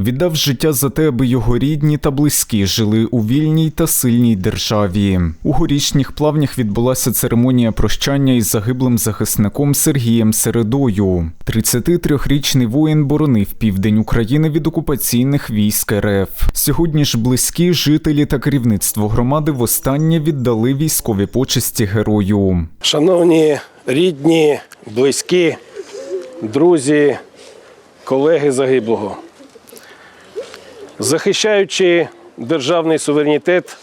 Віддав життя за те, аби його рідні та близькі жили у вільній та сильній державі. У горішніх плавнях відбулася церемонія прощання із загиблим захисником Сергієм Середою. 33-річний воїн боронив південь України від окупаційних військ РФ. Сьогодні ж близькі жителі та керівництво громади востаннє віддали військові почесті герою. Шановні рідні, близькі, друзі, колеги загиблого. Захищаючи державний суверенітет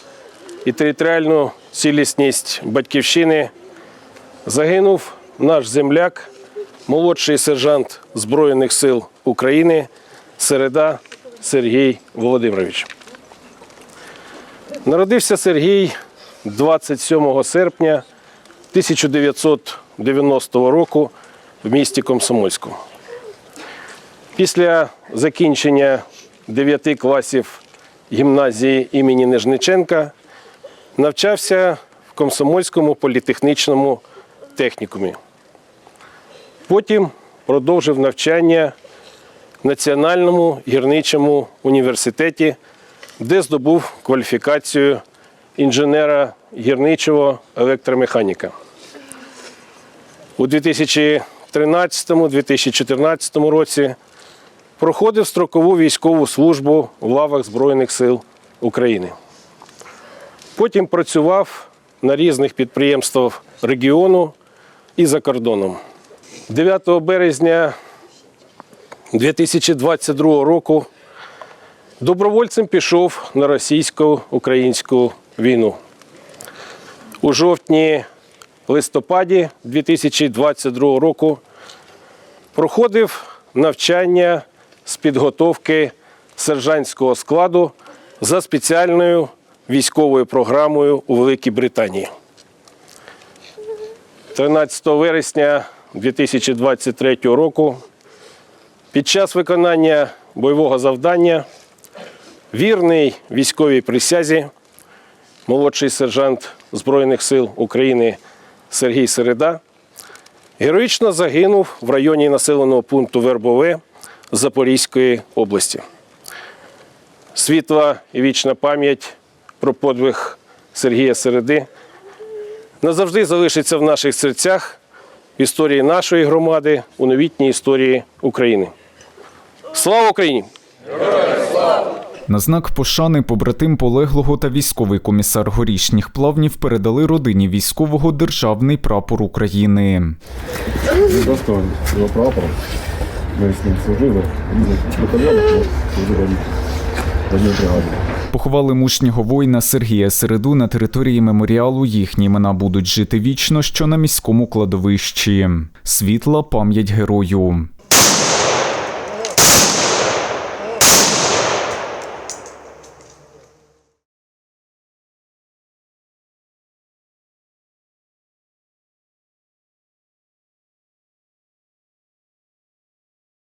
і територіальну цілісність батьківщини, загинув наш земляк, молодший сержант Збройних сил України Середа Сергій Володимирович. Народився Сергій 27 серпня 1990 року в місті Комсомольську. Після закінчення 9 класів гімназії імені Нежниченка навчався в Комсомольському політехнічному технікумі. Потім продовжив навчання в Національному гірничому університеті, де здобув кваліфікацію інженера гірничого електромеханіка. У 2013-2014 році проходив строкову військову службу в лавах Збройних сил України. Потім працював на різних підприємствах регіону і за кордоном. 9 березня 2022 року добровольцем пішов на російсько-українську війну. У жовтні листопаді 2022 року проходив навчання з підготовки сержантського складу за спеціальною військовою програмою у Великій Британії. 13 вересня 2023 року під час виконання бойового завдання вірний військовій присязі молодший сержант Збройних сил України Сергій Середа героїчно загинув в районі населеного пункту Вербове Запорізької області. Світла і вічна пам'ять про подвиг Сергія Середи назавжди залишиться в наших серцях в історії нашої громади, у новітній історії України. Слава Україні! На знак пошани побратим полеглого та військовий комісар горішніх плавнів передали родині військового державний прапор України. Прапором. Ми з ним служили в різних батальйонах, в одній бригаді. Поховали мужнього воїна Сергія Середу на території меморіалу. Їхні імена будуть жити вічно, що на міському кладовищі. Світла пам'ять герою.